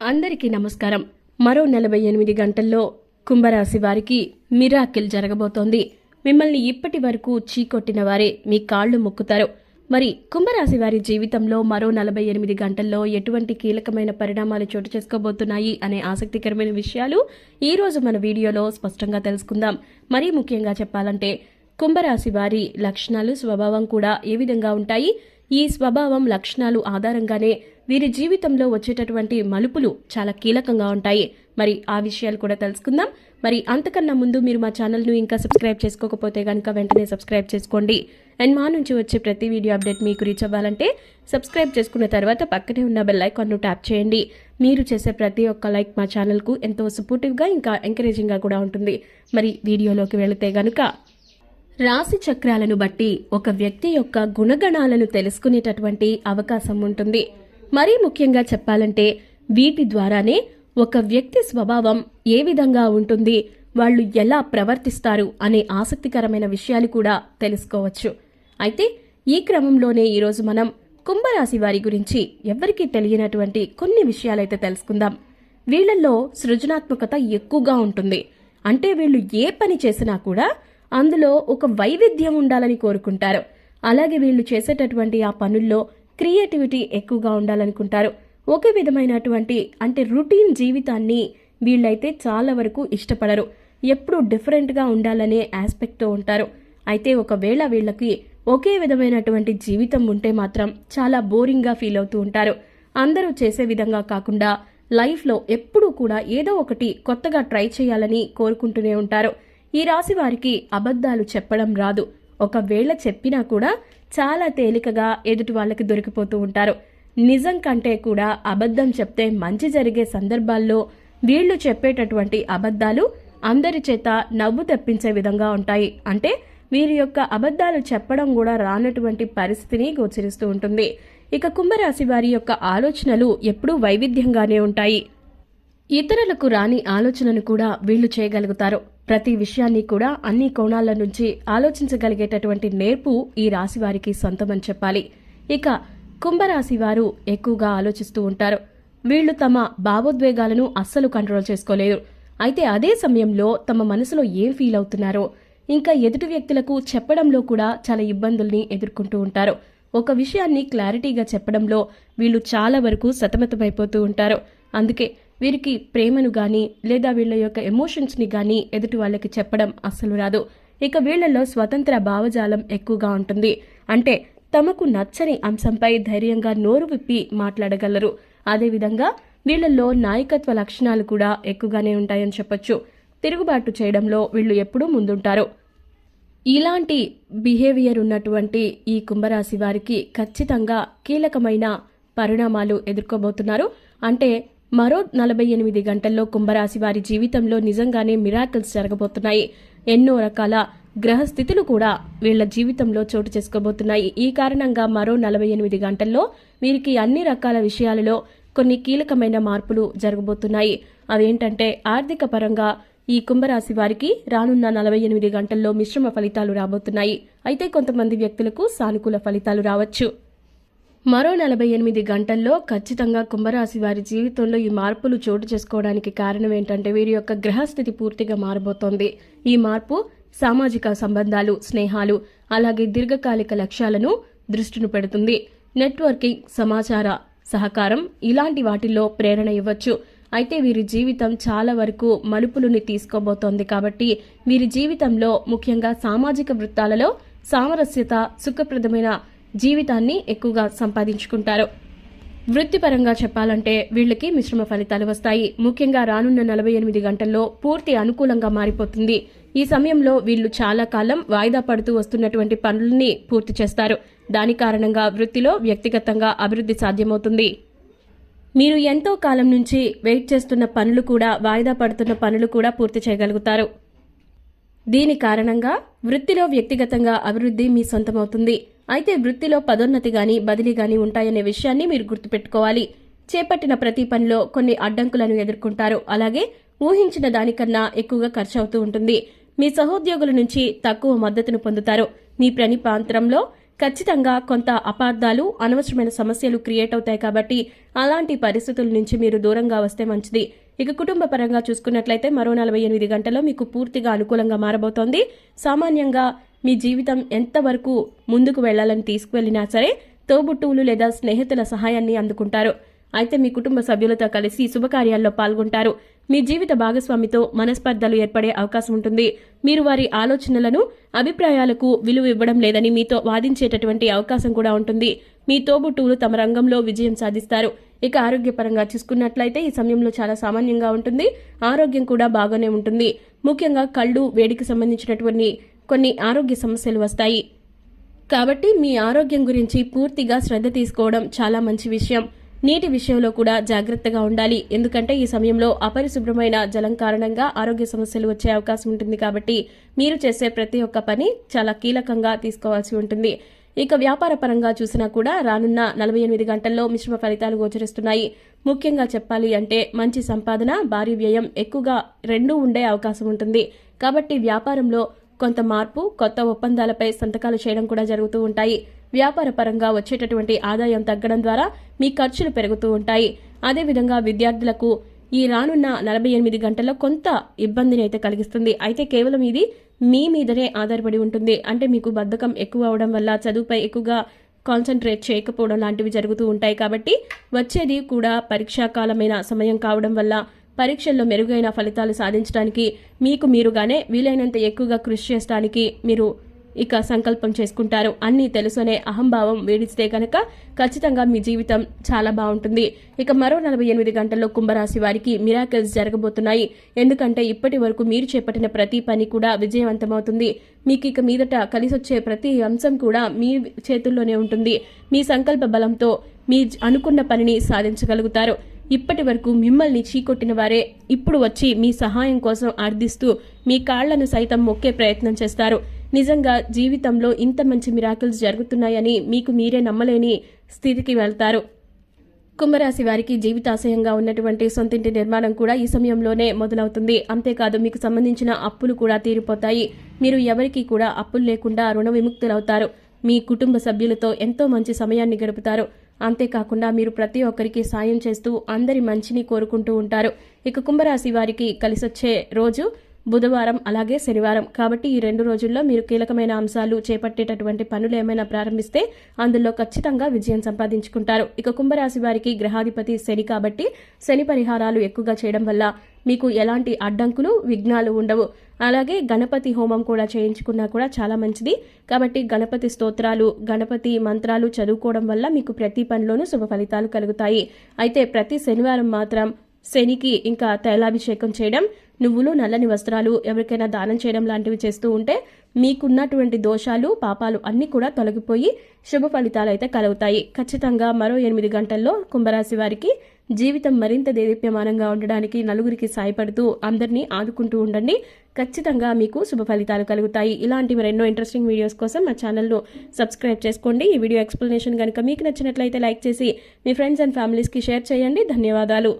అందరికీ నమస్కారం. మరో నలభై ఎనిమిది గంటల్లో కుంభరాశి వారికి మిరాకిల్ జరగబోతోంది. మిమ్మల్ని ఇప్పటి వరకు చీకొట్టిన వారే మీ కాళ్ళు మొక్కుతారు. మరి కుంభరాశి వారి జీవితంలో మరో నలభై ఎనిమిది గంటల్లో ఎటువంటి కీలకమైన పరిణామాలు చోటు చేసుకోబోతున్నాయి అనే ఆసక్తికరమైన విషయాలు ఈరోజు మన వీడియోలో స్పష్టంగా తెలుసుకుందాం. మరీ ముఖ్యంగా చెప్పాలంటే కుంభరాశి వారి లక్షణాలు స్వభావం కూడా ఏ విధంగా ఉంటాయి? ఈ స్వభావం లక్షణాలు ఆధారంగానే వీరి జీవితంలో వచ్చేటటువంటి మలుపులు చాలా కీలకంగా ఉంటాయి. మరి ఆ విషయాలు కూడా తెలుసుకుందాం. మరి అంతకన్నా ముందు మీరు మా ఛానల్ను ఇంకా సబ్స్క్రైబ్ చేసుకోకపోతే కనుక వెంటనే సబ్స్క్రైబ్ చేసుకోండి. అండ్ మా నుంచి వచ్చే ప్రతి వీడియో అప్డేట్ మీకు రీచ్ అవ్వాలంటే సబ్స్క్రైబ్ చేసుకున్న తర్వాత పక్కనే ఉన్న బెల్ ఐకాన్ను ట్యాప్ చేయండి. మీరు చేసే ప్రతి ఒక్క లైక్ మా ఛానల్కు ఎంతో సపోర్టివ్గా ఇంకా ఎంకరేజింగ్గా కూడా ఉంటుంది. మరి వీడియోలోకి వెళితే గనుక రాశి చక్రాలను బట్టి ఒక వ్యక్తి యొక్క గుణగణాలను తెలుసుకునేటటువంటి అవకాశం ఉంటుంది. మరీ ముఖ్యంగా చెప్పాలంటే వీటి ద్వారానే ఒక వ్యక్తి స్వభావం ఏ విధంగా ఉంటుంది వాళ్ళు ఎలా ప్రవర్తిస్తారు అనే ఆసక్తికరమైన విషయాలు కూడా తెలుసుకోవచ్చు. అయితే ఈ క్రమంలోనే ఈరోజు మనం కుంభరాశి వారి గురించి ఎవరికీ తెలియనటువంటి కొన్ని విషయాలైతే తెలుసుకుందాం. వీళ్ళల్లో సృజనాత్మకత ఎక్కువగా ఉంటుంది. అంటే వీళ్ళు ఏ పని చేసినా కూడా అందులో ఒక వైవిధ్యం ఉండాలని కోరుకుంటారు. అలాగే వీళ్ళు చేసేటటువంటి ఆ పనుల్లో క్రియేటివిటీ ఎక్కువగా ఉండాలనుకుంటారు. ఒకే విధమైనటువంటి అంటే రుటీన్ జీవితాన్ని వీళ్ళైతే చాలా వరకు ఇష్టపడరు. ఎప్పుడూ డిఫరెంట్గా ఉండాలనే ఆస్పెక్ట్తో ఉంటారు. అయితే ఒకవేళ వీళ్ళకి ఒకే విధమైనటువంటి జీవితం ఉంటే మాత్రం చాలా బోరింగ్గా ఫీల్ అవుతూ ఉంటారు. అందరూ చేసే విధంగా కాకుండా లైఫ్లో ఎప్పుడూ కూడా ఏదో ఒకటి కొత్తగా ట్రై చేయాలని కోరుకుంటూనే ఉంటారు. ఈ రాశి వారికి అబద్ధాలు చెప్పడం రాదు. ఒకవేళ చెప్పినా కూడా చాలా తేలికగా ఎదుటి వాళ్ళకి దొరికిపోతూ ఉంటారు. నిజం కంటే కూడా అబద్ధం చెప్తే మంచి జరిగే సందర్భాల్లో వీళ్ళు చెప్పేటటువంటి అబద్ధాలు అందరి చేత నవ్వు తెప్పించే విధంగా ఉంటాయి. అంటే వీరి యొక్క అబద్ధాలు చెప్పడం కూడా రానటువంటి పరిస్థితిని గోచరిస్తూ ఉంటుంది. ఇక కుంభరాశి వారి యొక్క ఆలోచనలు ఎప్పుడూ వైవిధ్యంగానే ఉంటాయి. ఇతరులకు రాని ఆలోచనను కూడా వీళ్ళు చేయగలుగుతారు. ప్రతి విషయాన్ని కూడా అన్ని కోణాల నుంచి ఆలోచించగలిగేటటువంటి నేర్పు ఈ రాశి వారికి సొంతమని చెప్పాలి. ఇక కుంభరాశి వారు ఎక్కువగా ఆలోచిస్తూ ఉంటారు. వీళ్ళు తమ భావోద్వేగాలను అస్సలు కంట్రోల్ చేసుకోలేరు. అయితే అదే సమయంలో తమ మనసులో ఏం ఫీల్ అవుతున్నారో ఇంకా ఎదుటి వ్యక్తులకు చెప్పడంలో కూడా చాలా ఇబ్బందుల్ని ఎదుర్కొంటూ ఉంటారు. ఒక విషయాన్ని క్లారిటీగా చెప్పడంలో వీళ్ళు చాలా వరకు సతమతమైపోతూ ఉంటారు. అందుకే వీరికి ప్రేమను గాని లేదా వీళ్ళ యొక్క ఎమోషన్స్ని గాని ఎదుటి వాళ్ళకి చెప్పడం అస్సలు రాదు. ఇక వీళ్ళలో స్వతంత్ర భావజాలం ఎక్కువగా ఉంటుంది. అంటే తమకు నచ్చని అంశంపై ధైర్యంగా నోరు విప్పి మాట్లాడగలరు. అదేవిధంగా వీళ్ళల్లో నాయకత్వ లక్షణాలు కూడా ఎక్కువగానే ఉంటాయని చెప్పొచ్చు. తిరుగుబాటు చేయడంలో వీళ్ళు ఎప్పుడూ ముందుంటారు. ఇలాంటి బిహేవియర్ ఉన్నటువంటి ఈ కుంభరాశి వారికి ఖచ్చితంగా కీలకమైన పరిణామాలు ఎదుర్కోబోతున్నారు. అంటే మరో నలభై ఎనిమిది గంటల్లో కుంభరాశి వారి జీవితంలో నిజంగానే మిరాకిల్స్ జరగబోతున్నాయి. ఎన్నో రకాల గ్రహస్థితులు కూడా వీళ్ళ జీవితంలో చోటు చేసుకోబోతున్నాయి. ఈ కారణంగా మరో నలభై ఎనిమిది గంటల్లో వీరికి అన్ని రకాల విషయాలలో కొన్ని కీలకమైన మార్పులు జరగబోతున్నాయి. అవేంటంటే ఆర్థిక పరంగా ఈ కుంభరాశి వారికి రానున్న నలభై ఎనిమిది గంటల్లో మిశ్రమ ఫలితాలు రాబోతున్నాయి. అయితే కొంతమంది వ్యక్తులకు సానుకూల ఫలితాలు రావచ్చు. మరో నలభై ఎనిమిది గంటల్లో ఖచ్చితంగా కుంభరాశి వారి జీవితంలో ఈ మార్పులు చోటు చేసుకోవడానికి కారణం ఏంటంటే వీరి యొక్క గ్రహస్థితి పూర్తిగా మారబోతోంది. ఈ మార్పు సామాజిక సంబంధాలు స్నేహాలు అలాగే దీర్ఘకాలిక లక్ష్యాలను దృష్టిని పెడుతుంది. నెట్వర్కింగ్ సమాచార సహకారం ఇలాంటి వాటిల్లో ప్రేరణ ఇవ్వచ్చు. అయితే వీరి జీవితం చాలా వరకు మలుపులని తీసుకోబోతోంది కాబట్టి వీరి జీవితంలో ముఖ్యంగా సామాజిక వృత్తాలలో సామరస్యత సుఖప్రదమైన జీవితాన్ని ఎక్కువగా సంపాదించుకుంటారు. వృత్తిపరంగా చెప్పాలంటే వీళ్ళకి మిశ్రమ ఫలితాలు వస్తాయి. ముఖ్యంగా రానున్న నలభై ఎనిమిది గంటల్లో పూర్తి అనుకూలంగా మారిపోతుంది. ఈ సమయంలో వీళ్ళు చాలా కాలం వాయిదా పడుతూ వస్తున్నటువంటి పనుల్ని పూర్తి చేస్తారు. దాని కారణంగా వృత్తిలో వ్యక్తిగతంగా అభివృద్ధి సాధ్యమవుతుంది. మీరు ఎంతో కాలం నుంచి వెయిట్ చేస్తున్న పనులు కూడా వాయిదా పడుతున్న పనులు కూడా పూర్తి చేయగలుగుతారు. దీని కారణంగా వృత్తిలో వ్యక్తిగతంగా అభివృద్ధి మీ సొంతమవుతుంది. అయితే వృత్తిలో పదోన్నతి గాని బదిలీ గాని ఉంటాయనే విషయాన్ని మీరు గుర్తుపెట్టుకోవాలి. చేపట్టిన ప్రతి పనిలో కొన్ని అడ్డంకులను ఎదుర్కొంటారు. అలాగే ఊహించిన దానికన్నా ఎక్కువగా ఖర్చు అవుతూ ఉంటుంది. మీ సహోద్యోగుల నుంచి తక్కువ మద్దతును పొందుతారు. మీ ప్రణి ప్రాంతంలో ఖచ్చితంగా కొంత అపార్థాలు అనవసరమైన సమస్యలు క్రియేట్ అవుతాయి కాబట్టి అలాంటి పరిస్థితుల నుంచి మీరు దూరంగా వస్తే మంచిది. ఇక కుటుంబ పరంగా చూసుకున్నట్లయితే మరో నలభై ఎనిమిది గంటల్లో మీకు పూర్తిగా అనుకూలంగా మారబోతోంది. సామాన్యంగా మీ జీవితం ఎంతవరకు ముందుకు వెళ్ళాలని తీసుకువెళ్ళినా సరే తోబుట్టువులు లేదా స్నేహితుల సహాయాన్ని అందుకుంటారు. అయితే మీ కుటుంబ సభ్యులతో కలిసి శుభకార్యాల్లో పాల్గొంటారు. మీ జీవిత భాగస్వామితో మనస్పర్ధలు ఏర్పడే అవకాశం ఉంటుంది. మీరు వారి ఆలోచనలను అభిప్రాయాలకు విలువ ఇవ్వడం లేదని మీతో వాదించేటటువంటి అవకాశం కూడా ఉంటుంది. మీ తోబుట్టువులు తమ రంగంలో విజయం సాధిస్తారు. ఇక ఆరోగ్యపరంగా చూసుకున్నట్లయితే ఈ సమయంలో చాలా సామాన్యంగా ఉంటుంది. ఆరోగ్యం కూడా బాగానే ఉంటుంది. ముఖ్యంగా కళ్ళు వేడికి సంబంధించినటువంటి కొన్ని ఆరోగ్య సమస్యలు వస్తాయి. కాబట్టి మీ ఆరోగ్యం గురించి పూర్తిగా శ్రద్ధ తీసుకోవడం చాలా మంచి విషయం. నీటి విషయంలో కూడా జాగ్రత్తగా ఉండాలి. ఎందుకంటే ఈ సమయంలో అపరిశుభ్రమైన జలం కారణంగా ఆరోగ్య సమస్యలు వచ్చే అవకాశం ఉంటుంది కాబట్టి మీరు చేసే ప్రతి ఒక్క పని చాలా కీలకంగా తీసుకోవాల్సి ఉంటుంది. ఇక వ్యాపార పరంగా చూసినా కూడా రానున్న నలభై ఎనిమిది గంటల్లో మిశ్రమ ఫలితాలు గోచరిస్తున్నాయి. ముఖ్యంగా చెప్పాలి అంటే మంచి సంపాదన భారీ వ్యయం ఎక్కువగా రెండూ ఉండే అవకాశం ఉంటుంది. కాబట్టి వ్యాపారంలో కొంత మార్పు కొత్త ఒప్పందాలపై సంతకాలు చేయడం కూడా జరుగుతూ ఉంటాయి. వ్యాపార పరంగా వచ్చేటటువంటి ఆదాయం తగ్గడం ద్వారా మీ ఖర్చులు పెరుగుతూ ఉంటాయి. అదేవిధంగా విద్యార్థులకు ఈ రానున్న నలభై ఎనిమిది గంటల్లో కొంత ఇబ్బందిని అయితే కలిగిస్తుంది. అయితే కేవలం ఇది మీ మీదనే ఆధారపడి ఉంటుంది. అంటే మీకు బద్ధకం ఎక్కువ అవడం వల్ల చదువుపై ఎక్కువగా కాన్సన్ట్రేట్ చేయకపోవడం లాంటివి జరుగుతూ ఉంటాయి కాబట్టి వచ్చేది కూడా పరీక్షాకాలమైన సమయం కావడం వల్ల పరీక్షల్లో మెరుగైన ఫలితాలు సాధించడానికి మీకు మీరుగానే వీలైనంత ఎక్కువగా కృషి చేయడానికి మీరు ఇక సంకల్పం చేసుకుంటారు. అన్నీ తెలుసునే అహంభావం వేడిస్తే కనుక ఖచ్చితంగా మీ జీవితం చాలా బాగుంటుంది. ఇక మరో నలభై ఎనిమిది గంటల్లో కుంభరాశి వారికి మిరాకిల్స్ జరగబోతున్నాయి. ఎందుకంటే ఇప్పటి వరకు మీరు చేపట్టిన ప్రతి పని కూడా విజయవంతమవుతుంది. మీకు ఇక మీదట కలిసొచ్చే ప్రతి అంశం కూడా మీ చేతుల్లోనే ఉంటుంది. మీ సంకల్ప బలంతో మీ అనుకున్న పనిని సాధించగలుగుతారు. ఇప్పటి వరకు మిమ్మల్ని చీకొట్టిన వారే ఇప్పుడు వచ్చి మీ సహాయం కోసం అర్థిస్తూ మీ కాళ్ళను సైతం మొక్కే ప్రయత్నం చేస్తారు. నిజంగా జీవితంలో ఇంత మంచి మిరాకిల్స్ జరుగుతున్నాయని మీకు మీరే నమ్మలేని స్థితికి వెళ్తారు. కుంభరాశి వారికి జీవితాశయంగా ఉన్నటువంటి సొంతింటి నిర్మాణం కూడా ఈ సమయంలోనే మొదలవుతుంది. అంతేకాదు మీకు సంబంధించిన అప్పులు కూడా తీరిపోతాయి. మీరు ఎవరికీ కూడా అప్పులు లేకుండా రుణ విముక్తులవుతారు. మీ కుటుంబ సభ్యులతో ఎంతో మంచి సమయాన్ని గడుపుతారు. అంతేకాకుండా మీరు ప్రతి ఒక్కరికి సాయం చేస్తూ అందరి మంచిని కోరుకుంటూ ఉంటారు. ఇక కుంభరాశి వారికి కలిసొచ్చే రోజు బుధవారం అలాగే శనివారం. కాబట్టి ఈ రెండు రోజుల్లో మీరు కీలకమైన అంశాలు చేపట్టేటటువంటి పనులు ఏమైనా ప్రారంభిస్తే అందులో ఖచ్చితంగా విజయం సంపాదించుకుంటారు. ఇక కుంభరాశి వారికి గ్రహాధిపతి శని కాబట్టి శని పరిహారాలు ఎక్కువగా చేయడం వల్ల మీకు ఎలాంటి అడ్డంకులు విఘ్నాలు ఉండవు. అలాగే గణపతి హోమం కూడా చేయించుకున్నా కూడా చాలా మంచిది. కాబట్టి గణపతి స్తోత్రాలు గణపతి మంత్రాలు చదువుకోవడం వల్ల మీకు ప్రతి పనిలోనూ శుభ ఫలితాలు కలుగుతాయి. అయితే ప్రతి శనివారం మాత్రం శనికి ఇంకా తైలాభిషేకం చేయడం నువ్వులు నల్లని వస్త్రాలు ఎవరికైనా దానం చేయడం లాంటివి చేస్తూ ఉంటే మీకున్నటువంటి దోషాలు పాపాలు అన్నీ కూడా తొలగిపోయి శుభ ఫలితాలు అయితే కలుగుతాయి. ఖచ్చితంగా మరో ఎనిమిది గంటల్లో కుంభరాశి వారికి జీవితం మరింత దేదీప్యమానంగా ఉండడానికి నలుగురికి సాయపడుతూ అందరినీ ఆదుకుంటూ ఉండండి. ఖచ్చితంగా మీకు శుభ ఫలితాలు కలుగుతాయి. ఇలాంటి మరెన్నో ఇంట్రెస్టింగ్ వీడియోస్ కోసం మా ఛానల్ను సబ్స్క్రైబ్ చేసుకోండి. ఈ వీడియో ఎక్స్ప్లెనేషన్ కనుక మీకు నచ్చినట్లయితే లైక్ చేసి మీ ఫ్రెండ్స్ అండ్ ఫ్యామిలీస్కి షేర్ చేయండి. ధన్యవాదాలు.